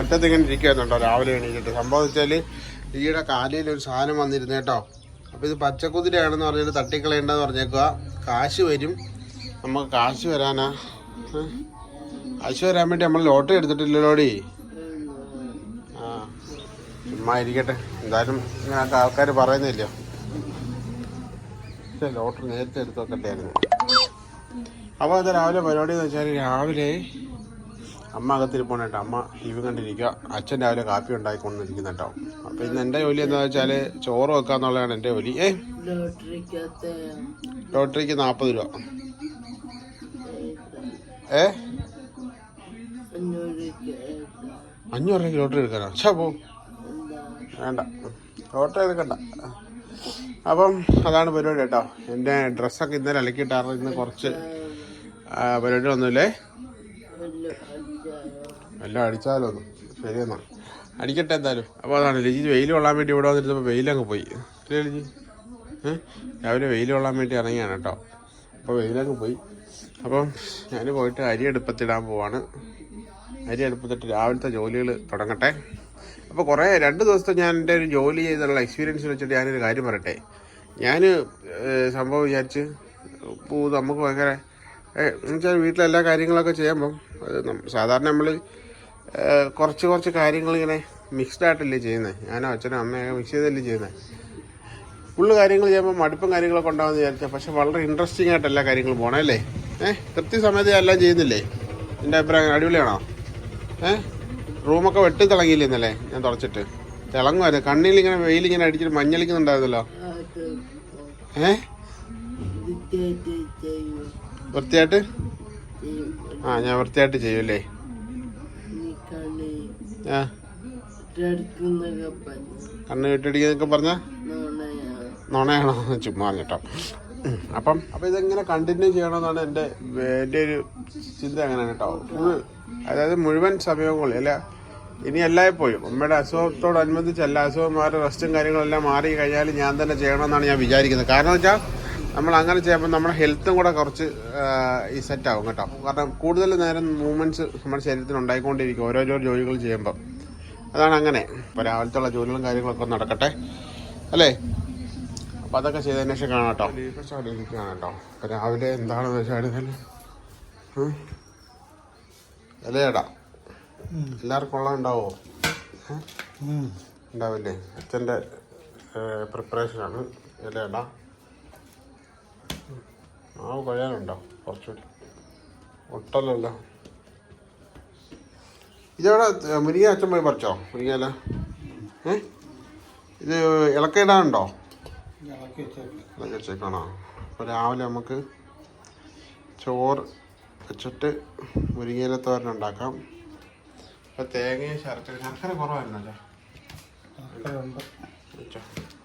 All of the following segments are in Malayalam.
മുറ്റത്ത് ഇങ്ങനെ ഇരിക്കുന്നുണ്ടോ രാവിലെ എണീറ്റിട്ട്. സംഭവം വെച്ചാൽ ഈയുടെ കാലിൽ ഒരു സാധനം വന്നിരുന്നു കേട്ടോ. അപ്പോൾ ഇത് പച്ചക്കുതിരയാണെന്ന് പറഞ്ഞിട്ട് തട്ടിക്കളയേണ്ടെന്ന് പറഞ്ഞേക്കുക കാശ് വരും. നമുക്ക് കാശ് വരാനാ? കാശ് വരാൻ വേണ്ടി നമ്മൾ ലോട്ടറി എടുത്തിട്ടില്ലല്ലോടി. ആ ചുമ്മാ ഇരിക്കട്ടെ. എന്തായാലും ഞാൻ ആൾക്കാർ പറയുന്നില്ലയോ പക്ഷേ ലോട്ടറി നേരത്തെ എടുത്ത് വെക്കട്ടായിരുന്നു അപ്പോൾ അത് രാവിലെ പരിപാടി എന്ന് വെച്ചാൽ രാവിലെ അമ്മ അകത്തിൽ പോകണേട്ടോ അമ്മ ടി വി കണ്ടിരിക്കുക. അച്ഛൻ രാവിലെ കാപ്പി ഉണ്ടായിക്കൊണ്ടിരിക്കുന്ന കേട്ടോ അപ്പോൾ ഇന്ന് എന്റെ ജോലി എന്താ വെച്ചാൽ ചോറ് വെക്കാന്നുള്ളതാണ് എന്റെ ജോലി. ഏ ലോട്ടറിക്ക് നാൽപ്പത് രൂപ. ഏ? അഞ്ഞൂറ് രൂപ രൂപയ്ക്ക് ലോട്ടറി എടുക്കാനോ? ഛാ പോ. വേണ്ട. ലോട്ടറി എടുക്കണ്ട. അപ്പം അതാണ് പരിപാടി കേട്ടോ. എന്റെ ഡ്രസ്സൊക്കെ ഇന്നലെ അലക്കിയിട്ടാറ് ഇന്ന് കുറച്ച് പരിപാടി ഒന്നുമില്ലേ എല്ലാം അടിച്ചാലോ ശരിയെന്നാ. അടിക്കട്ടെ എന്തായാലും. അപ്പോൾ അതാണ് ലിജി വെയിൽ കൊള്ളാൻ വേണ്ടി ഇവിടെ വന്നിരുന്നപ്പോൾ വെയിലങ്ങ് പോയി. അല്ലേ ലിജി? രാവിലെ വെയിൽ കൊള്ളാൻ വേണ്ടി ഇറങ്ങിയാണ് കേട്ടോ. അപ്പോൾ വെയിലങ്ങ് പോയി. അപ്പം ഞാൻ പോയിട്ട് അരി എടുപ്പത്തിടാൻ പോവാണ്. അരി എടുപ്പത്തിട്ട് രാവിലത്തെ ജോലികൾ തുടങ്ങട്ടെ. അപ്പോൾ കുറേ രണ്ട് ദിവസത്തെ ഞാൻ എന്റെ ഒരു ജോലി ചെയ്തുള്ള എക്സ്പീരിയൻസ് വെച്ചിട്ട് ഞാനൊരു കാര്യം പറയട്ടെ. ഞാൻ സംഭവം വിചാരിച്ച് നമുക്ക് ഭയങ്കര എന്നുവെച്ചാൽ വീട്ടിലെ എല്ലാ കാര്യങ്ങളൊക്കെ ചെയ്യുമ്പം അത് സാധാരണ നമ്മൾ കുറച്ച് കുറച്ച് കാര്യങ്ങൾ ഇങ്ങനെ മിക്സ്ഡ് ആയിട്ടല്ലേ ചെയ്യുന്നത് ഞാനോ അച്ഛനോ അമ്മയൊക്കെ മിക്സ് ചെയ്തല്ലേ ചെയ്യുന്നത് ഫുള്ള് കാര്യങ്ങൾ ചെയ്യുമ്പോൾ മടുപ്പും കാര്യങ്ങളൊക്കെ ഉണ്ടാകുമെന്ന് വിചാരിച്ചാൽ പക്ഷെ വളരെ ഇൻട്രസ്റ്റിംഗ് ആയിട്ട് എല്ലാ കാര്യങ്ങളും പോകണം അല്ലേ? ഏഹ് കൃത്യസമയത്ത് എല്ലാം ചെയ്യുന്നില്ലേ? എന്റെ അഭിപ്രായം അടിപൊളിയാണോ? ഏഹ് റൂമൊക്കെ വെട്ടി തിളങ്ങിയില്ലേ ഇന്നലെ? ഞാൻ തുടച്ചിട്ട് തിളങ്ങുമായിരുന്നു കണ്ണിൽ ഇങ്ങനെ വെയിലിങ്ങനെ അടിച്ചിട്ട് മഞ്ഞളിക്കുന്നുണ്ടായിരുന്നല്ലോ. ഏ? വൃത്തിയായിട്ട് ചെയ്യും. ചെയ്യും ആ ഞാൻ വൃത്തിയായിട്ട് ചെയ്യൂല്ലേ? നീ കണ്ണ് കെട്ടിടിക്കുന്നൊക്കെ പറഞ്ഞ? നോണയാണ്? ചുമ്മാ കേട്ടോ അപ്പം അപ്പം ഇതെങ്ങനെ കണ്ടിന്യൂ ചെയ്യണമെന്നാണ് എന്റെ എന്റെ ഒരു ചിന്ത അങ്ങനെ കേട്ടോ. ഫുൾ അതായത് മുഴുവൻ സമയവും അല്ല ഇനി എല്ലായ്പ്പോഴും അമ്മയുടെ അസുഖത്തോടനുബന്ധിച്ച് എല്ലാ അസുഖം മാറി റെസ്റ്റും കാര്യങ്ങളെല്ലാം മാറി കഴിഞ്ഞാൽ ഞാൻ തന്നെ ചെയ്യണമെന്നാണ് ഞാൻ വിചാരിക്കുന്നത്. കാരണം വെച്ചാൽ നമ്മൾ അങ്ങനെ ചെയ്യുമ്പോൾ നമ്മുടെ ഹെൽത്തും കൂടെ കുറച്ച് ഈ സെറ്റ് ആവും കേട്ടോ. കാരണം കൂടുതൽ നേരം മൂവ്മെന്റ്സ് നമ്മുടെ ശരീരത്തിന് ഉണ്ടായിക്കൊണ്ടിരിക്കും ഓരോരോ ജോലികൾ ചെയ്യുമ്പം. അതാണ് അങ്ങനെ. ഇപ്പോൾ രാവിലത്തുള്ള ജോലികളും കാര്യങ്ങളൊക്കെ നടക്കട്ടെ. അല്ലേ? അപ്പം അതൊക്കെ ചെയ്തതിന് ശേഷം കാണാം കേട്ടോ. ഇരിക്കുകയാണ് കേട്ടോ ഇപ്പം രാവിലെ എന്താണെന്ന് വെച്ചാൽ ഇലയടാ എല്ലാവർക്കും ഉള്ള ഉണ്ടാവോ? ഉണ്ടാവില്ലേ? അച്ഛന്റെ പ്രിപ്പറേഷനാണ് ഇലയട മാവ് കഴിയാനുണ്ടോ? കുറച്ചുകൂടി ഒട്ടല്ലല്ലോ ഇതെവിടെ മുരിങ്ങ അച്ഛൻ പോയി പറിച്ചോ? മുരിങ്ങയില? ഏ? ഇത് ഇളക്കിടാനുണ്ടോ വെച്ചേക്കണോ അപ്പോൾ രാവിലെ നമുക്ക് ചോറ് വെച്ചിട്ട് മുരിങ്ങയില തോരൻ ഉണ്ടാക്കാം. അപ്പോൾ തേങ്ങയും ശർക്കര ശർക്കര കുറവായിരുന്നല്ലോ.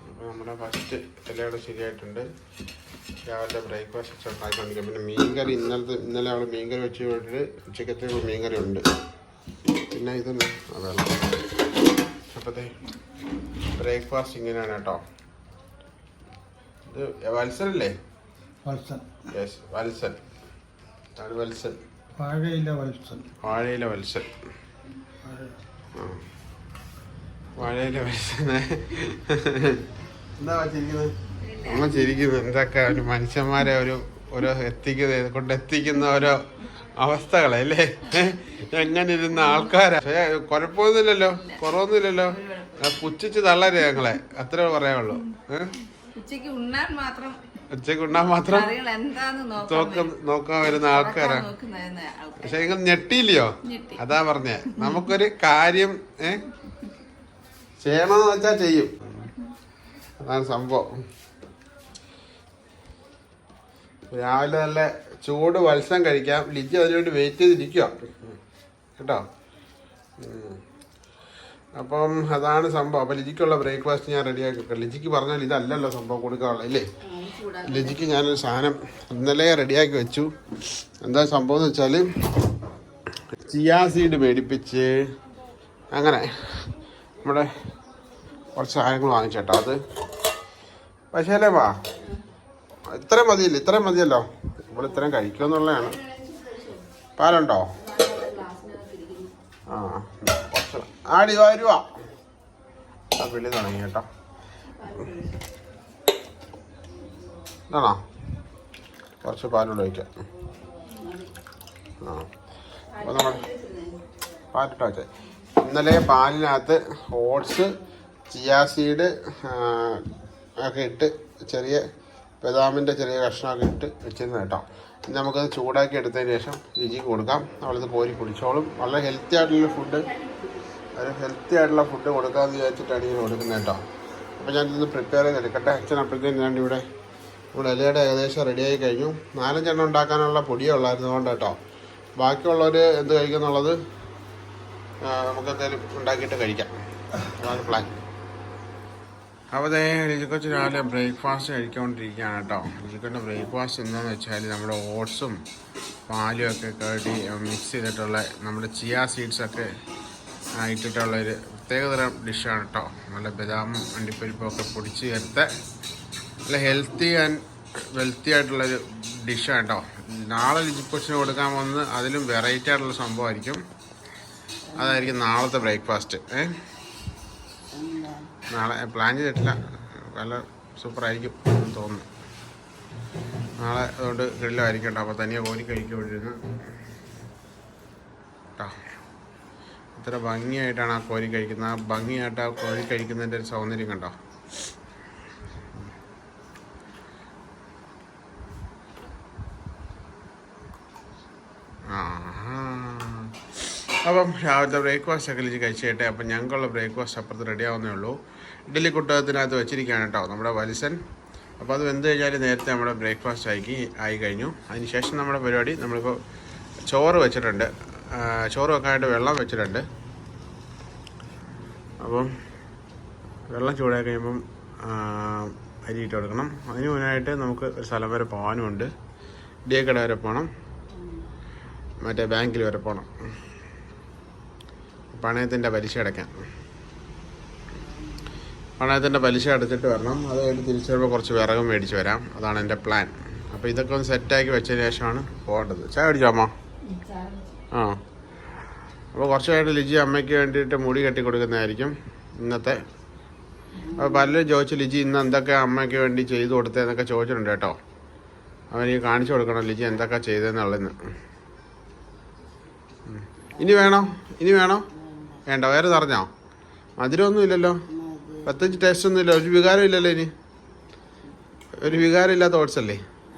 അപ്പോൾ നമ്മുടെ ഫസ്റ്റ് ഇലയുടെ ശരിയായിട്ടുണ്ട്. രാവിലെ ബ്രേക്ക്ഫാസ്റ്റ് ഉണ്ടാക്കിക്കൊണ്ടിരിക്കും പിന്നെ മീൻകറി ഇന്നലത്തെ ഇന്നലെ അവൾ മീൻകറി വെച്ച് പോയിട്ട് ഉച്ചക്കത്തെ മീൻകറി ഉണ്ട്. പിന്നെ ഇത് അതാണ്. അപ്പോഴത്തെ ബ്രേക്ക്ഫാസ്റ്റ് ഇങ്ങനെയാണ് കേട്ടോ. ഇത് വത്സലല്ലേ വത്സൻ. യെസ് വത്സൻ. ആണ് വത്സൽ വാഴയില വത്സൻ. വാഴയില വത്സൻ. വാഴയില. വത്സൽ എന്താ ചിരിക്കുന്നത് അമ്മ ചിരിക്കുന്നു എന്തൊക്കെ ഒരു മനുഷ്യന്മാരെ ഒരു ഓരോ എത്തിക്കുന്ന കൊണ്ട് എത്തിക്കുന്ന ഓരോ അവസ്ഥകളല്ലേ എങ്ങനെ ഇരുന്ന ആൾക്കാരാ? പക്ഷേ കുഴപ്പമൊന്നുമില്ലല്ലോ കുറവൊന്നുമില്ലല്ലോ. പുച്ഛിച്ച് തള്ളരുത് ഞങ്ങളെ. അത്രേ പറയാനുള്ളൂ. ഉച്ചയ്ക്ക് ഉണ്ണാൻ മാത്രം ഉണ്ണാൻ എന്താന്ന് നോക്കാൻ നോക്ക നോക്കാൻ വരുന്ന ആൾക്കാരാ. പക്ഷെ നിങ്ങൾ ഞെട്ടിയില്ലയോ? ഞെട്ടി. അതാ പറഞ്ഞേ. നമുക്കൊരു കാര്യം ഏ? ചെയ്യണമെന്ന് വെച്ചാ ചെയ്യും. അതാണ് സംഭവം. രാവിലെ നല്ല ചൂട് വത്സം കഴിക്കാം. ലിജി അതിനുവേണ്ടി വെയിറ്റ് ചെയ്തിരിക്കുക കേട്ടോ? അപ്പം അതാണ് സംഭവം. അപ്പം ലിജിക്കുള്ള ബ്രേക്ക്ഫാസ്റ്റ് ഞാൻ റെഡിയാക്കി വെക്കാം. ലിജിക്ക് പറഞ്ഞാൽ ഇതല്ലല്ലോ സംഭവം കൊടുക്കാനുള്ളത് ഇല്ലേ? ലിജിക്ക് ഞാനൊരു സാധനം ഇന്നലെ റെഡിയാക്കി വെച്ചു. എന്താ സംഭവം എന്ന് വെച്ചാൽ ചിയാ സീഡ് മേടിപ്പിച്ച് അങ്ങനെ നമ്മുടെ കുറച്ച് സാധനങ്ങൾ വാങ്ങിച്ചേട്ടോ അത്. പക്ഷേ അല്ലേ വാ ഇത്രയും മതിയില്ല? ഇത്രയും മതിയല്ലോ. നമ്മൾ ഇത്രയും കഴിക്കുമെന്നുള്ളതാണ്. പാലുണ്ടോ? ആ കുറച്ച്. ആടി വരുവാ വിളി തുടങ്ങി കേട്ടോ. ണോ കുറച്ച് പാലൂടെ ഒഴിക്കാം ആ. അപ്പോൾ പാലിട്ട് വെച്ചേ. ഇന്നലെ പാലിനകത്ത് ഓട്സ് ചിയാ സീഡ് ഒക്കെ ഇട്ട് ചെറിയ ബദാമിന്റെ ചെറിയ കഷ്ണമൊക്കെ ഇട്ട് വെച്ചിരുന്നു കേട്ടോ. ഇനി നമുക്കത് ചൂടാക്കി എടുത്തതിന് ശേഷം രുചിക്ക് കൊടുക്കാം. അവളത് പോരി കുടിച്ചോളും. വളരെ ഹെൽത്തി ആയിട്ടുള്ള ഫുഡ് ഒരു ഹെൽത്തി ആയിട്ടുള്ള ഫുഡ് കൊടുക്കാമെന്ന് വിചാരിച്ചിട്ടാണ് ഇങ്ങനെ കൊടുക്കുന്നത് കേട്ടോ. അപ്പോൾ ഞാനിതൊന്ന് പ്രിപ്പയർ ചെയ്ത് എടുക്കട്ടെ. അച്ഛൻ അപ്പോഴത്തേക്കും ഞാൻ ഇവിടെ ഇവിടെ ഇലയുടെ ഏകദേശം റെഡിയായി കഴിഞ്ഞു. നാലഞ്ചെണ്ണം ഉണ്ടാക്കാനുള്ള പൊടിയേ ഉള്ളായിരുന്നു അതുകൊണ്ട് കേട്ടോ. ബാക്കിയുള്ളവർ എന്ത് കഴിക്കുന്നുള്ളത് നമുക്കെന്തായാലും ഉണ്ടാക്കിയിട്ട് കഴിക്കാം. അതാണ് പ്ലാൻ അപ്പോൾ അതേ ലിജിക്കൊച്ച് രാവിലെ ബ്രേക്ക്ഫാസ്റ്റ് കഴിച്ചുകൊണ്ടിരിക്കുകയാണ് കേട്ടോ. ലിജിക്കൊന്റെ ബ്രേക്ക്ഫാസ്റ്റ് എന്താണെന്ന് വെച്ചാൽ നമ്മുടെ ഓട്സും പാലും ഒക്കെ കേട്ടി മിക്സ് ചെയ്തിട്ടുള്ള നമ്മുടെ ചിയ സീഡ്സൊക്കെ ഇട്ടിട്ടുള്ള ഒരു പ്രത്യേകതരം ഡിഷാണ് കേട്ടോ. നല്ല ബദാമും അണ്ടിപ്പരിപ്പും ഒക്കെ പൊടിച്ച് ചേർത്ത് നല്ല ഹെൽത്തി ആൻഡ് വെൽത്തി ആയിട്ടുള്ളൊരു ഡിഷാണ് കേട്ടോ. നാളെ ലിജിക്കൊച്ചിന് കൊടുക്കാൻ പോകുന്നത് അതിലും വെറൈറ്റി ആയിട്ടുള്ള സംഭവമായിരിക്കും. അതായിരിക്കും നാളത്തെ ബ്രേക്ക്ഫാസ്റ്റ്. ഏ? നാളെ പ്ലാൻ ചെയ്തിട്ടില്ല. നല്ല സൂപ്പറായിരിക്കും എന്ന് തോന്നുന്നു. നാളെ അതുകൊണ്ട് ഗ്രില്ലായിരിക്കും കേട്ടോ അപ്പോൾ തനിയെ കോരി കഴിക്കൊണ്ടിരുന്നു. കേട്ടോ ഇത്ര ഭംഗിയായിട്ടാണ് ആ കോരി കഴിക്കുന്നത്. ആ ഭംഗിയായിട്ട് ആ കോരി കഴിക്കുന്നതിന്റെ ഒരു സൗന്ദര്യം കണ്ടോ. അപ്പം രാവിലത്തെ ബ്രേക്ക്ഫാസ്റ്റ് ഒക്കെ കഴിച്ചു കഴിച്ചേട്ടെ അപ്പം ഞങ്ങൾക്കുള്ള ബ്രേക്ക്ഫാസ്റ്റ് അപ്പുറത്ത് റെഡി ആവുന്നേ ഉള്ളൂ. ഇഡ്ഡലി കുട്ടകത്തിനകത്ത് വെച്ചിരിക്കുകയാണ് കേട്ടോ നമ്മുടെ വത്സൻ. അപ്പോൾ അത് വെന്ത് കഴിഞ്ഞാൽ നേരത്തെ നമ്മുടെ ബ്രേക്ക്ഫാസ്റ്റ് ആയി ആയി കഴിഞ്ഞു. അതിന് ശേഷം നമ്മുടെ പരിപാടി നമ്മളിപ്പോൾ ചോറ് വെച്ചിട്ടുണ്ട്. ചോറ് വെക്കാനായിട്ട് വെള്ളം വെച്ചിട്ടുണ്ട്. അപ്പം വെള്ളം ചൂടായി കഴിയുമ്പം അരി ഇട്ട് കൊടുക്കണം. അതിന് മുന്നായിട്ട് നമുക്ക് ഒരു സ്ഥലം വരെ പോകാനുമുണ്ട്. ഡി കട വരെ പോകണം മറ്റേ ബാങ്കിൽ വരെ പോകണം പണയത്തിന്റെ പലിശ അടയ്ക്കാൻ പണയത്തിന്റെ പലിശ അടച്ചിട്ട് വരണം. അത് കഴിഞ്ഞ് തിരിച്ചു വരുമ്പോൾ കുറച്ച് വിറകും മേടിച്ച് വരാം. അതാണ് എന്റെ പ്ലാൻ അപ്പോൾ ഇതൊക്കെ ഒന്ന് സെറ്റാക്കി വെച്ചതിന് ശേഷമാണ് പോകേണ്ടത്. ചായ അടിച്ചോ അമ്മ? ആ. അപ്പോൾ കുറച്ചായിട്ട് ലിജി അമ്മയ്ക്ക് വേണ്ടിയിട്ട് മുടി കെട്ടി കൊടുക്കുന്നതായിരിക്കും ഇന്നത്തെ. അപ്പോൾ പലരും ചോദിച്ചു ലിജി ഇന്ന് എന്തൊക്കെ അമ്മയ്ക്ക് വേണ്ടി ചെയ്തു കൊടുത്തതെന്നൊക്കെ ചോദിച്ചിട്ടുണ്ട് കേട്ടോ. അവൻ ഈ കാണിച്ചു കൊടുക്കണം ലിജി എന്തൊക്കെ ചെയ്തതെന്നുള്ളതെന്ന്. ഇനി വേണോ? ഇനി വേണോ? വേണ്ട. വേറെ നിറഞ്ഞോ മധുരമൊന്നും ഇല്ലല്ലോ. പ്രത്യേകിച്ച് ടേസ്റ്റ് ഒന്നുമില്ല ഒരു വികാരം ഇല്ലല്ലോ ഇനി. ഒരു വികാരം ഇല്ലാത്ത ഓട്സ് അല്ലേ?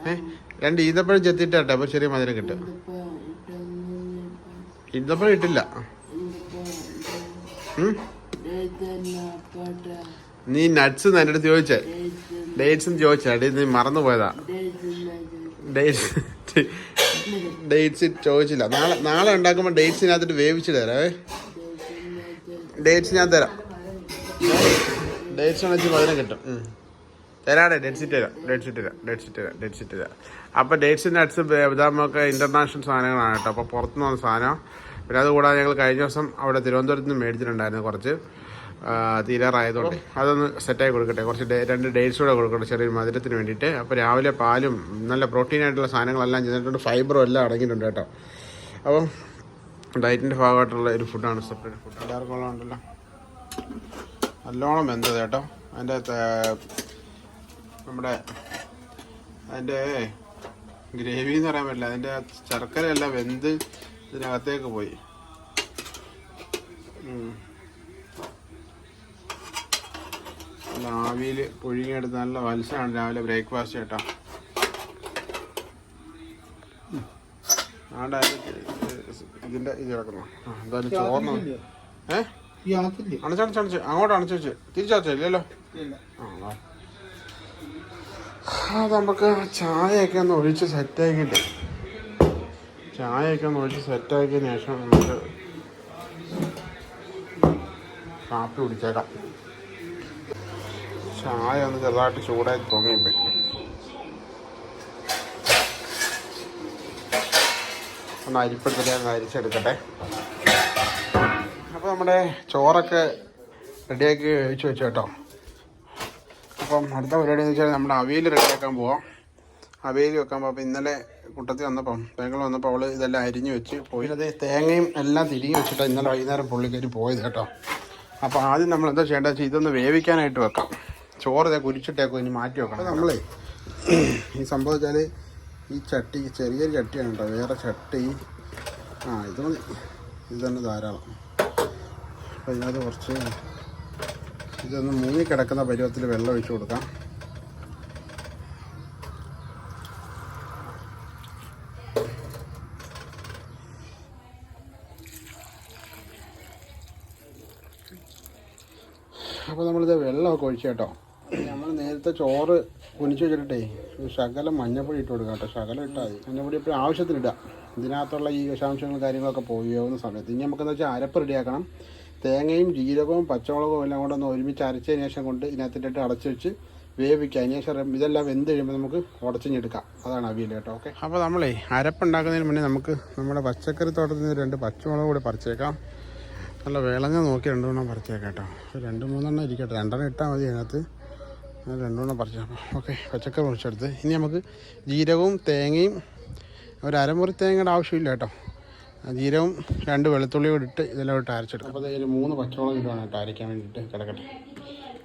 ഏഹ് രണ്ട് ഈന്തപ്പഴം ചെത്തിയിട്ടാട്ടെ. അപ്പോൾ ചെറിയ മധുരം കിട്ടും ഈന്തപ്പഴം ഇട്ടില്ല? നീ നട്സ് എന്റെ അടുത്ത് ചോദിച്ചേ? ഡേറ്റ്സ് ചോദിച്ചാ? നീ മറന്നു പോയതാ. ഡേറ്റ്സ് ചോദിച്ചില്ല. നാളെ നാളെ ഉണ്ടാക്കുമ്പോൾ ഡേറ്റ്സിനകത്തിട്ട് വേവിച്ചു തരാവേ ഡേറ്റ്സ് ഞാൻ തരാം. ഡേറ്റ്സ് ആണെങ്കിൽ പതിനെ കിട്ടും. തരാടെ ഡേറ്റ് സിറ്റ് തരാം ഡേറ്റ് സിറ്റ് തരാം ഡേറ്റ് സിറ്റ് തരാം ഡേറ്റ് സിറ്റ് തരാം. അപ്പോൾ ഡേറ്റ്സ് നട്സ് ബദാമൊക്കെ ഇന്റർനാഷണൽ സാധനങ്ങളാണ് കേട്ടോ. അപ്പോൾ പുറത്തുനിന്ന് വന്ന സാധനം. പിന്നെ അതുകൂടാതെ ഞങ്ങൾ കഴിഞ്ഞ ദിവസം അവിടെ തിരുവനന്തപുരത്ത് നിന്ന് മേടിച്ചിട്ടുണ്ടായിരുന്നു കുറച്ച്. തീരാറായതുകൊണ്ട്. അതൊന്ന് സെറ്റായി കൊടുക്കട്ടെ. കുറച്ച് ഡേ- രണ്ട് ഡേറ്റ്സ് കൂടെ കൊടുക്കട്ടെ ചെറിയ മധുരത്തിന് വേണ്ടിയിട്ട്. അപ്പോൾ രാവിലെ പാലും നല്ല പ്രോട്ടീൻ ആയിട്ടുള്ള സാധനങ്ങളെല്ലാം ചെയ്തിട്ടുണ്ട് ഫൈബറും എല്ലാം അടങ്ങിയിട്ടുണ്ട് കേട്ടോ. അപ്പം ഡയറ്റിന്റെ ഭാഗമായിട്ടുള്ള ഒരു ഫുഡാണ് സെപ്പറേറ്റ് ഫുഡ് എല്ലാവർക്കും ഉള്ളതുണ്ടല്ലോ നല്ലോണം വെന്തത് കേട്ടോ. അതിന്റെ നമ്മുടെ അതിന്റെ ഗ്രേവി എന്ന് പറയാൻ പറ്റില്ല. അതിന്റെ ശർക്കരയെല്ലാം വെന്ത് ഇതിനകത്തേക്ക് പോയി. നല്ല ആവിയിൽ പുഴുങ്ങിയെടുത്ത് നല്ല മത്സ്യമാണ് രാവിലെ ബ്രേക്ക്ഫാസ്റ്റ് കേട്ടോ. ആണ്ട് ഇതിന്റെ ഇത് കിടക്കണം എന്തായാലും ചോറിന് ഏ? ഈ ആത്തില്ലേ അണച്ചണച്ച് അണച്ച് അങ്ങോട്ട് അണച്ചു വെച്ച്. ഇല്ലല്ലോ. ഇല്ല. ആ വാ. അത് നമുക്ക് ചായയൊക്കെ ഒന്ന് ഒഴിച്ച് സെറ്റാക്കിയിട്ട് ചായയൊക്കെ ഒന്ന് ഒഴിച്ച് സെറ്റാക്കിയതിന് ശേഷം നമുക്ക് കാപ്പി കുടിച്ചേക്കാം. ചായ ഒന്ന് ചെറുതായിട്ട് ചൂടായി തോന്നിപ്പോയി ഒന്ന് അരിപ്പെടുത്തിട്ട് ഞാൻ അരിച്ചെടുക്കട്ടെ. നമ്മുടെ ചോറൊക്കെ റെഡിയാക്കി വെച്ച് വെച്ചു കേട്ടോ. അപ്പം അടുത്ത പരിപാടി എന്ന് വെച്ചാൽ നമ്മുടെ അവിയൽ റെഡിയാക്കാൻ പോവാം. അവിയൽ വെക്കാൻ പോകാം ഇന്നലെ കുട്ടത്തിൽ വന്നപ്പം പെങ്ങൾ വന്നപ്പോൾ അവൾ ഇതെല്ലാം അരിഞ്ഞു വെച്ച് പോയി. അത് തേങ്ങയും എല്ലാം തിരിഞ്ഞു വെച്ചിട്ടാണ് ഇന്നലെ വൈകുന്നേരം പുള്ളിക്കാരി പോയത് കേട്ടോ. അപ്പോൾ ആദ്യം നമ്മൾ എന്താ ചെയ്യേണ്ടത് വെച്ചാൽ ഇതൊന്ന് വേവിക്കാനായിട്ട് വെക്കാം. ചോറ് ഇതേ കുരിച്ചിട്ടേക്കോ ഇനി മാറ്റി വെക്കാം അപ്പോൾ നമ്മളേ ഈ സംഭവം വെച്ചാൽ ഈ ചട്ടി ചെറിയൊരു ചട്ടിയാണ് കേട്ടോ. വേറെ ചട്ടി. ആ ഇത് മതി. ഇത് തന്നെ ധാരാളം. അപ്പോൾ ഇതിനകത്ത് കുറച്ച് ഇതൊന്ന് മൂങ്ങി കിടക്കുന്ന പരുവത്തിൽ വെള്ളം ഒഴിച്ചു കൊടുക്കാം. അപ്പോൾ നമ്മളിത് വെള്ളമൊക്കെ ഒഴിച്ചു കേട്ടോ. നമ്മൾ നേരത്തെ ചോറ് കുനിച്ചു വെച്ചിട്ടേ ശകലം മഞ്ഞപ്പൊടി ഇട്ട് കൊടുക്കാം കേട്ടോ. ശകലം ഇട്ടാൽ മതി. മഞ്ഞപ്പൊടി എപ്പോഴും ആവശ്യത്തിനിടുക. ഇതിനകത്തുള്ള ഈ വിഷാംശങ്ങളും കാര്യങ്ങളൊക്കെ പോയി പോകുന്ന സമയത്ത്. ഇനി നമുക്കെന്ന് വെച്ചാൽ അരപ്പ് റെഡിയാക്കണം. തേങ്ങയും ജീരകവും പച്ചമുളകും എല്ലാം കൂടെ ഒന്ന് ഒരുമിച്ച് അരച്ചതിന് ശേഷം കൊണ്ട് ഇതിനകത്തിട്ടിട്ട് അടച്ച് വെച്ച് വേവിക്കുക അതിന് ശേഷം ഇതെല്ലാം വെന്ത് കഴിയുമ്പോൾ നമുക്ക് ഉടച്ചിഞ്ഞെടുക്കാം അതാണ് അവിയൽ കേട്ടോ ഓക്കെ അപ്പോൾ നമ്മളേ അരപ്പുണ്ടാക്കുന്നതിന് മുന്നേ നമുക്ക് നമ്മുടെ പച്ചക്കറി തോട്ടത്തിൽ നിന്ന് രണ്ട് പച്ചമുളക് കൂടെ പറിച്ചേക്കാം. നല്ല വിളഞ്ഞ നോക്കി രണ്ടെണ്ണം പറിച്ചേക്കാം കേട്ടോ രണ്ട് മൂന്നെണ്ണം ഇരിക്കട്ടെ. രണ്ടെണ്ണം ഇട്ടാൽ മതി അതിനകത്ത്. രണ്ടെണ്ണം പറിച്ചേക്കാം ഓക്കെ പച്ചക്കറി മുറിച്ചെടുത്ത്. ഇനി നമുക്ക് ജീരകവും തേങ്ങയും ഒരു അരമുറി തേങ്ങയുടെ ആവശ്യമില്ല കേട്ടോ ആ ജീരകവും രണ്ട് വെളുത്തുള്ളി കൂടി ഇട്ട് ഇതെല്ലാം ഇട്ട് അരച്ചെടുക്കും. അപ്പോൾ ഒരു മൂന്ന് പച്ചമുളക് ഇടുവാണ് കേട്ടോ അരയ്ക്കാൻ വേണ്ടിയിട്ട് കിടക്കട്ടെ.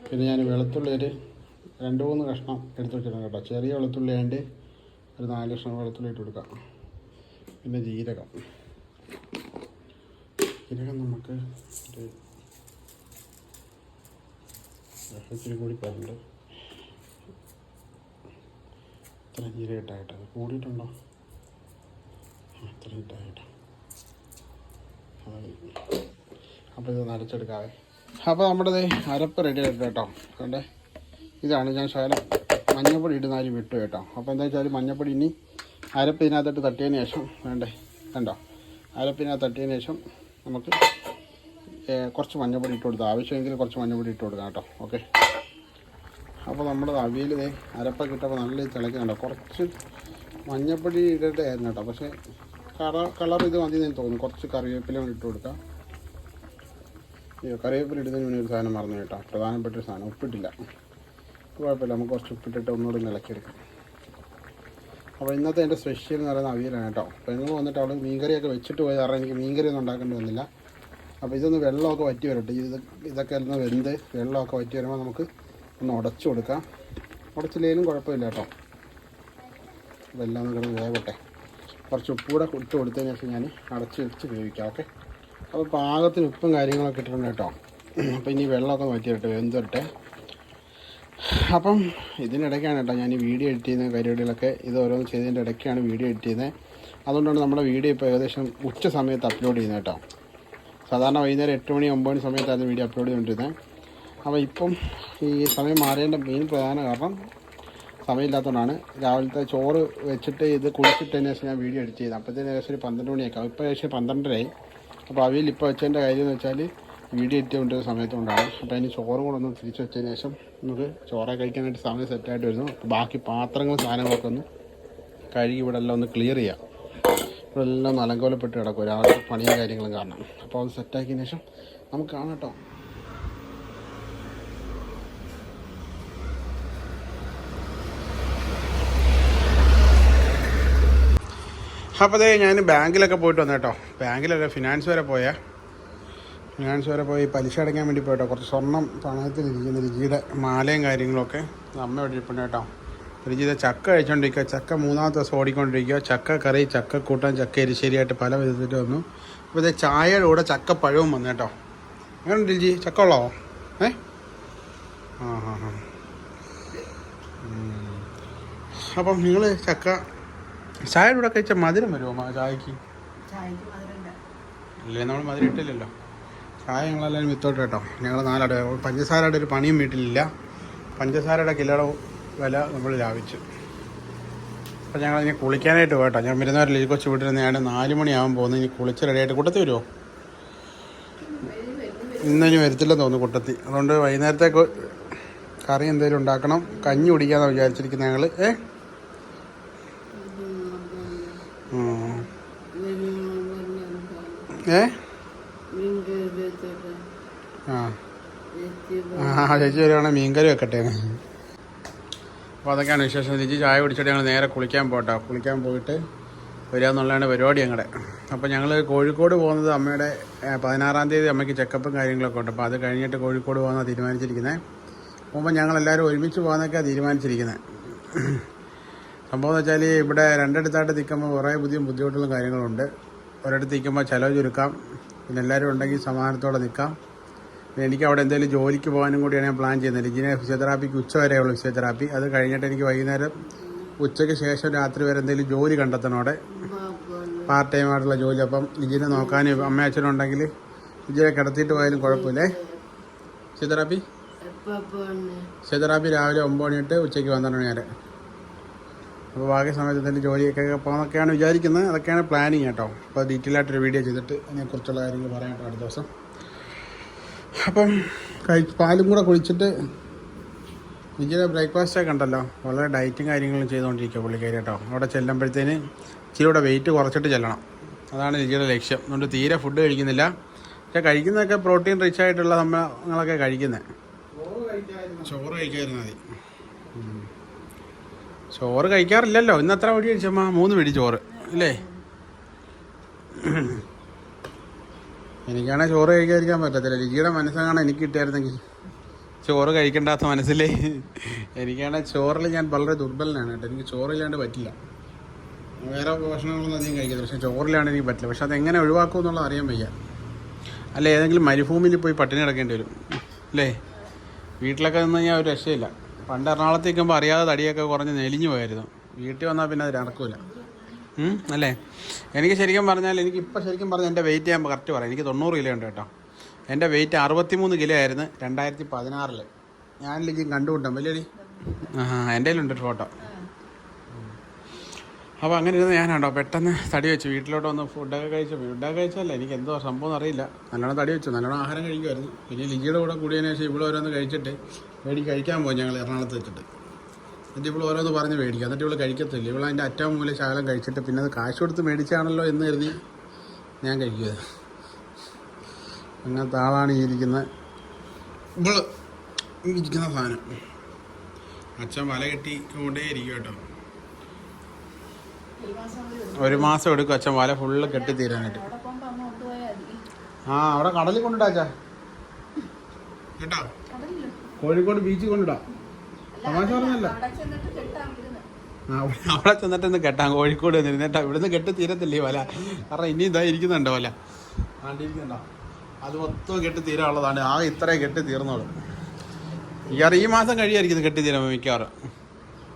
പിന്നെ ഞാൻ വെളുത്തുള്ളി ഒരു രണ്ട് മൂന്ന് കഷ്ണം എടുത്ത് വെച്ചിട്ടുണ്ട് കേട്ടോ. ചെറിയ വെളുത്തുള്ളി ആയതുകൊണ്ട് ഒരു നാല് കഷ്ണം വെളുത്തുള്ളി ഇട്ട് കൊടുക്കാം. പിന്നെ ജീരകം. ജീരകം നമുക്ക് ഒരു ഇച്ചിരി കൂടി പോയിട്ടുണ്ട് ഇത്ര ജീരകം ഇട്ടായിട്ടോ അത് കൂടിയിട്ടുണ്ടോ? ഇത്രയും ഇത്ര ഇട്ടായിട്ടോ അപ്പോൾ ഇത് നരച്ചെടുക്കാവേ അപ്പോൾ നമ്മുടെ അരപ്പ് റെഡി ആയിട്ട് കേട്ടോ. കണ്ടേ? ഇതാണ് ഞാൻ ശകലം മഞ്ഞപ്പൊടി ഇടുന്നാലും വിട്ടു കേട്ടോ. അപ്പോൾ എന്താ വെച്ചാൽ മഞ്ഞപ്പൊടി ഇനി അരപ്പ് ഇതിനകത്തോട്ട് തട്ടിയതിന് ശേഷം വേണ്ടേ? കണ്ടോ? അരപ്പിനകത്ത് തട്ടിയതിന് ശേഷം നമുക്ക് കുറച്ച് മഞ്ഞപ്പൊടി ഇട്ട് കൊടുത്താൽ ആവശ്യമെങ്കിൽ കുറച്ച് മഞ്ഞപ്പൊടി ഇട്ട് കൊടുക്കാം കേട്ടോ. ഓക്കെ? അപ്പോൾ നമ്മുടെ അവിയൽ അരപ്പൊക്കെ ഇട്ടപ്പോൾ നല്ല തിളക്കുന്നുണ്ടോ കുറച്ച് മഞ്ഞപ്പൊടി ഇടേണ്ടതായിരുന്നു കേട്ടോ. പക്ഷേ കളർ കളർ ഇത് മതി എന്ന് തോന്നുന്നു. കുറച്ച് കറിവേപ്പില ഇട്ട് കൊടുക്കാം. അയ്യോ കറിവേപ്പില ഇടുന്നതിന് മുന്നേ ഒരു സാധനം മറന്നു കേട്ടോ. പ്രധാനപ്പെട്ട ഒരു സാധനം ഉപ്പിട്ടില്ല. കുഴപ്പമില്ല നമുക്ക് കുറച്ച് ഉപ്പിട്ടിട്ട് ഒന്നുകൂടി നിലക്കെടുക്കാം അപ്പോൾ ഇന്നത്തെ എന്റെ സ്പെഷ്യൽ എന്ന് പറയുന്ന അവിയലാണ് കേട്ടോ. അപ്പോൾ നിങ്ങൾ വന്നിട്ട് അവിടെ മീൻകറിയൊക്കെ വെച്ചിട്ട് പോയത്. കാരണം എനിക്ക് മീൻകറി ഒന്നും ഉണ്ടാക്കേണ്ടി വന്നില്ല. അപ്പോൾ ഇതൊന്ന് വെള്ളമൊക്കെ വറ്റി വരട്ടെ. ഇത് ഇതൊക്കെ ഒന്ന് വെന്ത് വെള്ളമൊക്കെ വറ്റി വരുമ്പോൾ നമുക്ക് ഒന്ന് ഉടച്ചു കൊടുക്കാം. ഉടച്ചില്ലെങ്കിലും കുഴപ്പമില്ല കേട്ടോ. ഇതെല്ലാം നമുക്ക് വേവട്ടെ. കുറച്ച് ഉപ്പ് കൂടെ ഇട്ട് കൊടുത്തതിന് ശേഷം ഞാൻ അടച്ച് വെച്ച് വേവിക്കാം ഓക്കെ? അപ്പോൾ പാകത്തിന് ഉപ്പും കാര്യങ്ങളൊക്കെ ഇട്ടിട്ടുണ്ട് കേട്ടോ. അപ്പോൾ ഇനി വെള്ളമൊക്കെ മാറ്റിയിട്ട് വരട്ടെ അപ്പം ഇതിനിടയ്ക്കാണ് കേട്ടോ ഞാൻ ഈ വീഡിയോ എഡിറ്റ് ചെയ്യുന്ന പരിപാടികളൊക്കെ. ഇത് ഓരോന്ന് ചെയ്തതിന്റെ ഇടയ്ക്കാണ് വീഡിയോ എഡിറ്റ് ചെയ്യുന്നത്. അതുകൊണ്ടാണ് നമ്മുടെ വീഡിയോ ഇപ്പോൾ ഏകദേശം ഉച്ച സമയത്ത് അപ്ലോഡ് ചെയ്യുന്നത് കേട്ടോ. സാധാരണ വൈകുന്നേരം എട്ട് മണി ഒമ്പത് മണി സമയത്തായിരുന്നു വീഡിയോ അപ്ലോഡ് ചെയ്തുകൊണ്ടിരുന്നത്. അപ്പോൾ ഇപ്പം ഈ സമയം മാറേണ്ട മെയിൻ പ്രധാന കാരണം സമയമില്ലാത്തതുകൊണ്ടാണ് രാവിലത്തെ ചോറ് വെച്ചിട്ട് ഇത് കുളിച്ചിട്ടതിന് ശേഷം ഞാൻ വീഡിയോ എഡിറ്റ് ചെയ്തത്. അപ്പോഴത്തേന് ഏകദേശം ഒരു പന്ത്രണ്ട് മണിയൊക്കെ ഇപ്പോൾ ഏകദേശം പന്ത്രണ്ടരയായി. അപ്പോൾ അവിയിൽ ഇപ്പോൾ വെച്ചതിന്റെ കാര്യം എന്ന് വെച്ചാൽ വീഡിയോ എഡിറ്റ് കൊണ്ടൊരു സമയത്തുകൊണ്ടാണ്. അപ്പോൾ അതിന് ചോറും കൂടെ ഒന്ന് തിരിച്ച് വെച്ചതിന് ശേഷം നമുക്ക് ചോറ കഴിക്കാനായിട്ട് സമയം സെറ്റായിട്ട് വരുന്നു. ബാക്കി പാത്രങ്ങളും സാധനങ്ങളൊക്കെ ഒന്ന് കഴുകി ഇവിടെ എല്ലാം ഒന്ന് ക്ലിയർ ചെയ്യാം. ഇവിടെ എല്ലാം നലങ്കോലപ്പെട്ട് കിടക്കും രാവിലെ പണിയും കാര്യങ്ങളും കാരണം. അപ്പോൾ അത് സെറ്റാക്കിയതിന് ശേഷം നമുക്ക് കാണാം കേട്ടോ. അപ്പോൾ അതേ ഞാൻ ബാങ്കിലൊക്കെ പോയിട്ട് വന്നു കേട്ടോ ബാങ്കിലൊക്കെ ഫിനാൻസ് വരെ പോയാൽ ഫിനാൻസ് വരെ പോയി പലിശ അടയ്ക്കാൻ വേണ്ടി പോയിട്ടോ കുറച്ച് സ്വർണം പണയത്തിലിരിക്കുന്ന രുചിയുടെ മാലയും കാര്യങ്ങളൊക്കെ അമ്മ ഇവിടെ ഇരിപ്പുണ്ട് കേട്ടോ രുചിയുടെ ചക്ക കഴിച്ചുകൊണ്ടിരിക്കുക ചക്ക മൂന്നാമത്തെ ദിവസം ഓടിക്കൊണ്ടിരിക്കുക ചക്ക കറി ചക്ക കൂട്ടാൻ ചക്ക എരിശ്ശേരിയായിട്ട് പല വിധത്തിൽ വന്നു. അപ്പോൾ ഇതേ ചായയുടെ കൂടെ ചക്ക പഴവും വന്നു കേട്ടോ എങ്ങനെ രുചി? ചക്ക ഉള്ളോ? ഏ? ആ ഹാ ഹാ അപ്പം നിങ്ങൾ ചക്ക ചായയുടെ കൂടെ കഴിച്ച മധുരം വരുമോ ചായക്ക്? ഇല്ലേ നമ്മൾ മധുരം ഇട്ടില്ലല്ലോ. ചായ ഞങ്ങളെല്ലാവരും വിത്തോട്ട് കേട്ടോ. ഞങ്ങൾ നാലട പഞ്ചസാരയുടെ ഒരു പണിയും വീട്ടിലില്ല. പഞ്ചസാരയുടെ കിലോയുടെ വില നമ്മൾ ലാഭിച്ചു. അപ്പം ഞങ്ങൾ ഇനി കുളിക്കാനായിട്ട് പോകട്ടോ. ഞാൻ വരുന്നവരിൽ ഈ കൊച്ചു വീട്ടിൽ നിന്ന് ഞാൻ നാല് മണിയാകുമ്പോൾ പോകുന്നു. ഇനി കുളിച്ച് റെഡിയായിട്ട് കൂട്ടത്തി വരുമോ ഇന്നിനി വരത്തില്ലെന്ന് തോന്നുന്നു കുട്ടത്തി. അതുകൊണ്ട് വൈകുന്നേരത്തേക്ക് കറി എന്തെങ്കിലും ഉണ്ടാക്കണം. കഞ്ഞി കുടിക്കാമെന്നാണ് വിചാരിച്ചിരിക്കുന്നത് ഞങ്ങൾ ഏ? ഏ? ആ. ആ ചേച്ചി വരുവാണെങ്കിൽ മീൻകറി വെക്കട്ടെ. അപ്പോൾ അതൊക്കെയാണ് വിശേഷം. ചേച്ചി ചായ കുടിച്ചിട്ട് ഞങ്ങൾ നേരെ കുളിക്കാൻ പോട്ടോ. കുളിക്കാൻ പോയിട്ട് വരിക എന്നുള്ളതാണ് പരിപാടി ഞങ്ങളുടെ അപ്പോൾ ഞങ്ങൾ കോഴിക്കോട് പോകുന്നത് അമ്മയുടെ പതിനാറാം തീയതി അമ്മയ്ക്ക് ചെക്കപ്പും കാര്യങ്ങളൊക്കെ ഉണ്ട്. അപ്പോൾ അത് കഴിഞ്ഞിട്ട് കോഴിക്കോട് പോകാനാണ് തീരുമാനിച്ചിരിക്കുന്നത് പോകുമ്പോൾ ഞങ്ങളെല്ലാവരും ഒരുമിച്ച് പോകാനൊക്കെയാണ് തീരുമാനിച്ചിരിക്കുന്നത് സംഭവം എന്ന് വെച്ചാൽ ഇവിടെ രണ്ടിടത്തായിട്ട് നിൽക്കുമ്പോൾ കുറേ പുതിയ ബുദ്ധിമുട്ടുകളും കാര്യങ്ങളുണ്ട് ഒരിടത്ത് നിൽക്കുമ്പോൾ ചിലവ് ചുരുക്കാം. പിന്നെ എല്ലാവരും ഉണ്ടെങ്കിൽ സമാധാനത്തോടെ നിൽക്കാം. പിന്നെ എനിക്ക് അവിടെ എന്തെങ്കിലും ജോലിക്ക് പോകാനും കൂടിയാണ് ഞാൻ പ്ലാൻ ചെയ്യുന്നത്. ലിജിനെ ഫിസിയോതെറാപ്പിക്ക് ഉച്ച വരെയുള്ള ഫിസിയോതെറാപ്പി. അത് കഴിഞ്ഞിട്ട് എനിക്ക് വൈകുന്നേരം ഉച്ചയ്ക്ക് ശേഷം രാത്രി വരെ എന്തെങ്കിലും ജോലി കണ്ടെത്തണം അവിടെ. പാർട്ട് ടൈം ആയിട്ടുള്ള ജോലി. അപ്പം ലിജിനെ നോക്കാനും അമ്മ അച്ഛനുണ്ടെങ്കിൽ ലിജിനെ കിടത്തിയിട്ട് പോയാലും കുഴപ്പമില്ലേ? ഫിസിയോതെറാപ്പി? ഫിസിയോതെറാപ്പി രാവിലെ ഒമ്പത് മണി തൊട്ട് ഉച്ചയ്ക്ക് പന്ത്രണ്ട് മണി വരെ. അപ്പോൾ ബാക്കി സമയത്ത് ഇതിന്റെ ജോലിയൊക്കെ പോകുന്നൊക്കെയാണ് വിചാരിക്കുന്നത്. അതൊക്കെയാണ് പ്ലാനിങ് കേട്ടോ. അപ്പോൾ ഡീറ്റെയിൽ ആയിട്ടൊരു വീഡിയോ ചെയ്തിട്ട് അതിനെക്കുറിച്ചുള്ള കാര്യങ്ങൾ പറയാം കേട്ടോ അടുത്ത ദിവസം. അപ്പം കഴി പാലും കൂടെ കുളിച്ചിട്ട് വിജയുടെ ബ്രേക്ക്ഫാസ്റ്റൊക്കെ ഉണ്ടല്ലോ. വളരെ ഡയറ്റും കാര്യങ്ങളും ചെയ്തുകൊണ്ടിരിക്കുക പുള്ളിക്കാരി കേട്ടോ. അവിടെ ചെല്ലുമ്പോഴത്തേന് ഇച്ചിരി കൂടെ വെയിറ്റ് കുറച്ചിട്ട് ചെല്ലണം. അതാണ് ലിജിയുടെ ലക്ഷ്യം. അതുകൊണ്ട് തീരെ ഫുഡ് കഴിക്കുന്നില്ല. പക്ഷെ കഴിക്കുന്നതൊക്കെ പ്രോട്ടീൻ റിച്ച് ആയിട്ടുള്ള സംഭവങ്ങളൊക്കെ കഴിക്കുന്നത് ചോറ് കഴിക്കാതിരുന്നാൽ മതി. ചോറ് കഴിക്കാറില്ലല്ലോ. ഇന്ന് എത്ര വെടി കഴിച്ചമ്മ മൂന്ന് വെടി ചോറ്. അല്ലേ എനിക്കാണെങ്കിൽ ചോറ് കഴിക്കാതിരിക്കാൻ പറ്റത്തില്ല. ലിജിയുടെ മനസ്സാണ് എനിക്ക് കിട്ടിയായിരുന്നെങ്കിൽ. ചോറ് കഴിക്കണ്ടാത്ത മനസ്സിലേ. എനിക്കാണെങ്കിൽ ചോറിൽ ഞാൻ വളരെ ദുർബലനാണ് കേട്ടോ. എനിക്ക് ചോറില്ലാണ്ട് പറ്റില്ല. വേറെ ഭക്ഷണങ്ങളൊന്നും അധികം കഴിക്കത്തില്ല. പക്ഷേ ചോറിലാണ് എനിക്ക് പറ്റില്ല. പക്ഷെ അതെങ്ങനെ ഒഴിവാക്കും എന്നുള്ളത് അറിയാൻ വയ്യ. അല്ല? ഏതെങ്കിലും മരുഭൂമിയിൽ പോയി പട്ടിണി കിടക്കേണ്ടി വരും. അല്ലേ വീട്ടിലൊക്കെ നിന്ന് കഴിഞ്ഞാൽ ഒരു രക്ഷയില്ല. പണ്ട് എറണാകുളത്ത് നിൽക്കുമ്പോൾ അറിയാതെ തടിയൊക്കെ കുറഞ്ഞ് നെലിഞ്ഞു പോയായിരുന്നു. വീട്ടിൽ വന്നാൽ പിന്നെ അത് നടക്കൂല അല്ലേ? എനിക്ക് ശരിക്കും പറഞ്ഞാൽ എനിക്ക് ഇപ്പോൾ ശരിക്കും പറഞ്ഞാൽ എന്റെ വെയിറ്റ് ഞാൻ കറക്റ്റ് പറയാം. എനിക്ക് തൊണ്ണൂറ് കിലോ ഉണ്ട് കേട്ടോ. എന്റെ വെയിറ്റ് അറുപത്തിമൂന്ന് കിലോ ആയിരുന്നു രണ്ടായിരത്തി പതിനാറിൽ ഞാനിലേക്ക് കണ്ടുകൊണ്ടോ വലിയ ആ എന്റെ കയ്യിലുണ്ട് ഫോട്ടോ അപ്പോൾ അങ്ങനെ ഇരുന്ന് ഞാനാണ്ടോ പെട്ടെന്ന് തടി വെച്ചു വീട്ടിലോട്ട് വന്ന് ഫുഡൊക്കെ കഴിച്ചു ഫുഡൊക്കെ കഴിച്ചല്ല എനിക്ക് എന്തോ സംഭവം അറിയില്ല. നല്ലോണം തടി വെച്ചു. നല്ലോണം ആഹാരം കഴിക്കുമായിരുന്നു പിന്നെ ലിജിയുടെ കൂടെ കൂടിയതിനു ശേഷം ഇവിടെ ഓരോന്ന് കഴിച്ചിട്ട് മേടി കഴിക്കാൻ പോകും ഞങ്ങൾ എറണാകുളത്ത് വെച്ചിട്ട്. എന്നിട്ട് ഇപ്പോൾ ഓരോന്ന് പറഞ്ഞ് മേടിക്കുക എന്നിട്ട് ഇവിടെ കഴിക്കത്തില്ല. ഇവൾ അതിന്റെ അറ്റം മൂല ശകലം കഴിച്ചിട്ട് പിന്നെ അത് കാശ് കൊടുത്ത് മേടിച്ചാണല്ലോ എന്ന് കരുതി ഞാൻ കഴിക്കുക അങ്ങനത്തെ ആളാണ് ഈ ഇരിക്കുന്നത് ഇവൾ ഈ ഇരിക്കുന്ന സാധനം. അച്ഛൻ വല കെട്ടി കൊണ്ടേ ഇരിക്കും കേട്ടോ. ഒരു മാസം എടുക്കും അച്ഛൻ വല ഫുള്ള് കെട്ടി തീരാനായിട്ട് ആ അവിടെ കടലിൽ കൊണ്ടിടാച്ചാ കേട്ടോ? കോഴിക്കോട് ബീച്ചിൽ കൊണ്ടിടാ അവിടെ- ചെന്നിട്ട് ഒന്ന് കെട്ടാം. കോഴിക്കോട് നിന്നിട്ടാ ഇവിടുന്ന് കെട്ടി തീരത്തില്ലേ വല? കാരണം ഇനി ഇതാ ഇരിക്കുന്നുണ്ടോ വല. ആണ്ടിരിക്കണ്ടോ അത് മൊത്തം കെട്ടി തീരാനുള്ളതാണ് ആ ഇത്രയും കെട്ടി തീർന്നോളൂ ഈ മാസം കഴിയായിരിക്കും കെട്ടി തീരാൻ മിക്കവാറും.